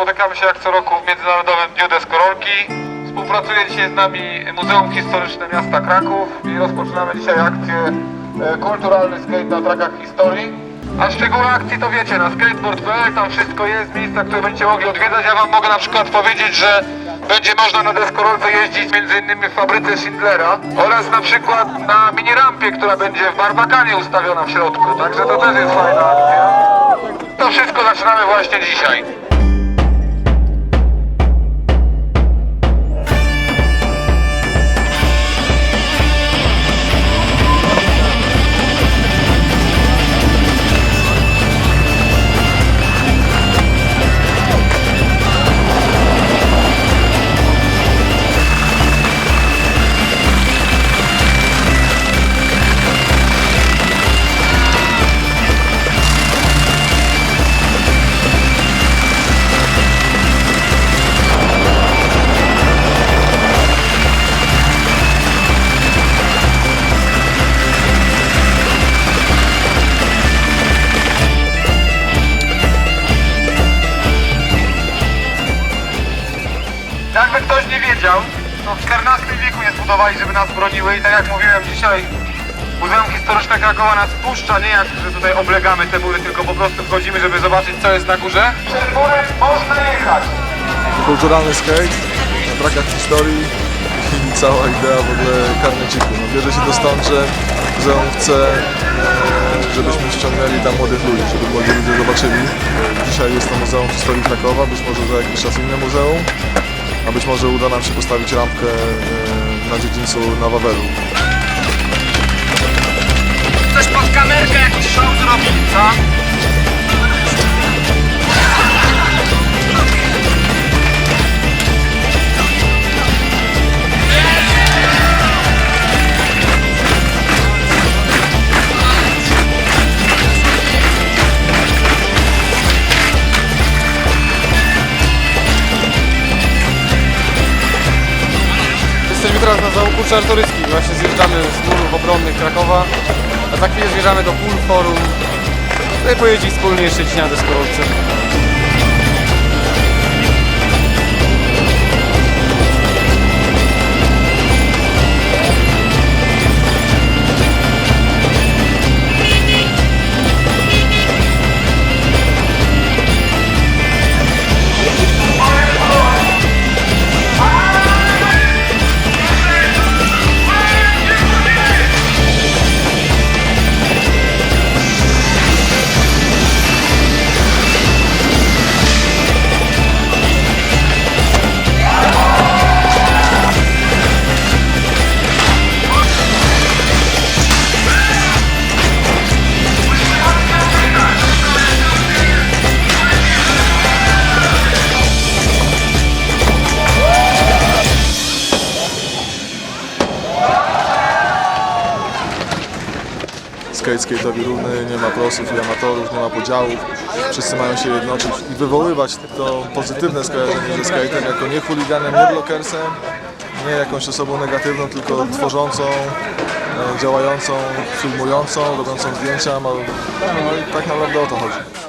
Spotykamy się jak co roku w Międzynarodowym Dniu Deskorolki. Współpracuje dzisiaj z nami Muzeum Historyczne Miasta Kraków i rozpoczynamy dzisiaj akcję e, Kulturalny Skate na trakach historii. A szczegóły akcji to wiecie na skateboard.pl, tam wszystko jest, miejsca, które będziecie mogli odwiedzać. Ja wam mogę na przykład powiedzieć, że będzie można na deskorolce jeździć innymi w fabryce Schindlera oraz na przykład na mini rampie, która będzie w Barbakanie ustawiona w środku. Także to też jest fajna akcja. To wszystko zaczynamy właśnie dzisiaj. Wiedział, to w XIV wieku je zbudowali, żeby nas broniły i tak jak mówiłem dzisiaj, Muzeum Historyczne Krakowa nas puszcza, nie jak, że tutaj oblegamy te mury, tylko po prostu wchodzimy, żeby zobaczyć co jest na górze. Przez mury można jechać. kulturalny skate na trakach historii i cała idea w ogóle karneciku. No, bierze się to stąd, że muzeum chce, e, żebyśmy ściągnęli tam młodych ludzi, żeby młodzi ludzie zobaczyli. E, Dzisiaj jest to Muzeum Historii Krakowa, być może za jakiś czas inne muzeum, a być może uda nam się postawić rampkę e, na dziedzińcu na Wawelu. Coś pod kamerkę jakiś show załuku Czartoryskim. Właśnie zjeżdżamy z murów obronnych Krakowa. A za chwilę zjeżdżamy do Pool Forum. No i pojeździć wspólnie jeszcze na deskorolce. Skate skate'owi równy, nie ma prosów i amatorów, nie ma podziałów. Wszyscy mają się jednoczyć i wywoływać to pozytywne skojarzenie ze skate'em jako nie chuliganem, nie blokersem, nie jakąś osobą negatywną, tylko tworzącą, e, działającą, filmującą, robiącą zdjęcia. No, tak naprawdę o to chodzi.